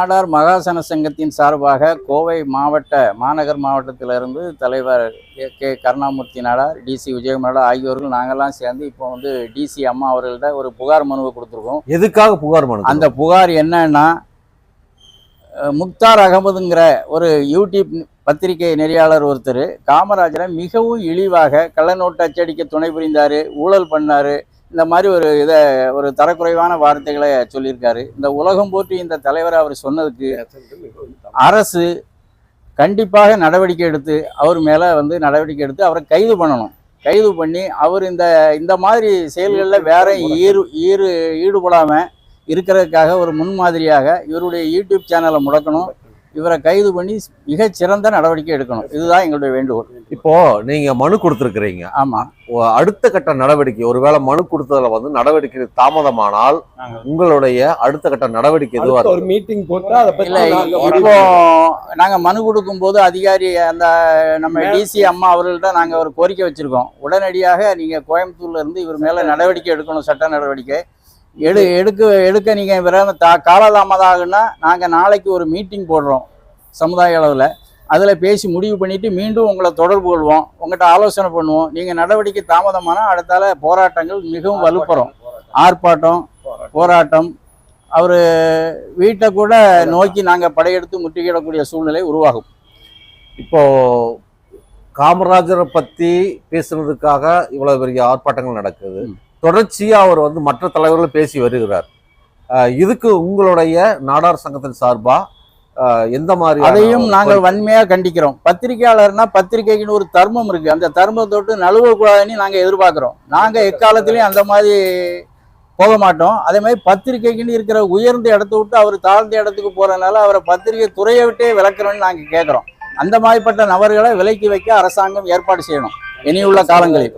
நாடார் மகாசன சங்கத்தின் சார்பாக கோவை மாவட்ட மாநகர் மாவட்டத்திலிருந்து தலைவர் கே கருணாமூர்த்தி நாடார் டிசி விஜயம் நாடார் ஆகியோர்கள் நாங்கள்லாம் சேர்ந்து இப்போ வந்து டிசி அம்மா அவர்கள்ட்ட ஒரு புகார் மனுவை கொடுத்துருக்கோம். எதுக்காக புகார் மனு அந்த புகார் என்னன்னா முக்தார் அகமதுங்கிற ஒரு யூடியூப் பத்திரிகை நெறியாளர் ஒருத்தர் காமராஜரை மிகவும் இழிவாக கள்ளநோட்டு அச்சடிக்க துணை புரிந்தார் ஊழல் பண்ணார் இந்த மாதிரி ஒரு இதை ஒரு தரக்குறைவான வார்த்தைகளை சொல்லியிருக்காரு. இந்த உலகம் போற்றி இந்த தலைவரை அவர் சொன்னதுக்கு அரசு கண்டிப்பாக நடவடிக்கை எடுத்து அவர் மேலே வந்து நடவடிக்கை எடுத்து அவரை கைது பண்ணணும். கைது பண்ணி அவர் இந்த இந்த மாதிரி செயல்களில் வேற ஈடு ஈடு ஈடுபடாமல் இருக்கிறதுக்காக ஒரு முன்மாதிரியாக இவருடைய யூடியூப் சேனலை முடக்கணும். இவரை கைது பண்ணி மிகச் சிறந்த நடவடிக்கை எடுக்கணும். இதுதான் எங்களுடைய வேண்டுகோள். இப்போ நீங்க மனு கொடுத்துருக்கிறீங்க. ஆமாம் அடுத்த கட்ட நடவடிக்கை ஒருவேளை மனு கொடுத்ததுல வந்து நடவடிக்கை தாமதமானால் உங்களுடைய அடுத்த கட்ட நடவடிக்கை எதுவா ஒரு மீட்டிங் போட்டு அதை பத்தி இல்லை நாங்க இப்போ நாங்கள் மனு கொடுக்கும்போது அதிகாரி அந்த நம்ம டிசி அம்மா அவர்கள்ட்ட நாங்கள் ஒரு கோரிக்கை வச்சுருக்கோம். உடனடியாக நீங்கள் கோயம்புத்தூர்ல இருந்து இவர் மேலே நடவடிக்கை எடுக்கணும் சட்ட நடவடிக்கை. எடு எடுக்க எடுக்க நீங்கள் விரைந்த தா காலதாமதம் ஆகுன்னா நாங்கள் நாளைக்கு ஒரு மீட்டிங் போடுறோம் சமுதாய அளவில். அதில் பேசி முடிவு பண்ணிவிட்டு மீண்டும் உங்களை தொடர்பு கொள்வோம். உங்கள்கிட்ட ஆலோசனை பண்ணுவோம். நீங்கள் நடவடிக்கை தாமதமானால் அடுத்தால போராட்டங்கள் மிகவும் வலுப்பெறும். ஆர்ப்பாட்டம் போராட்டம். அவர் வீட்டை கூட நோக்கி நாங்கள் படையெடுத்து முற்றுகையிடக்கூடிய சூழ்நிலை உருவாகும். இப்போ காமராஜரை பத்தி பேசுறதுக்காக இவ்வளவு பெரிய ஆர்ப்பாட்டங்கள் நடக்குது. ம். தொடர்ச்சியா அவர் வந்து மற்ற தலைவர்கள் பேசி வருகிறார். இதுக்கு உங்களுடைய நாடார் சங்கத்தின் சார்பா? அஹ் எந்த மாதிரி அதையும் நாங்கள் வன்மையாக கண்டிக்கிறோம். பத்திரிகையாளர்னா பத்திரிகைக்குன்னு ஒரு தர்மம் இருக்கு. அந்த தர்மத்தை தொட்டு நழுவக்கூடாதுன்னு நாங்கள் எதிர்பார்க்குறோம். நாங்கள் எக்காலத்திலையும் அந்த மாதிரி போக மாட்டோம். அதே மாதிரி பத்திரிகைக்குன்னு இருக்கிற உயர்ந்த இடத்த விட்டு அவர் தாழ்ந்த இடத்துக்கு போறதுனால அவரை பத்திரிகை துறையை விட்டே விளக்குறோம்னு நாங்கள் கேட்குறோம் அந்த மாதிரிப்பட்ட நபர்களை விலக்கி வைக்க அரசாங்கம் ஏற்பாடு செய்யணும். இனியுள்ள காலங்களில்.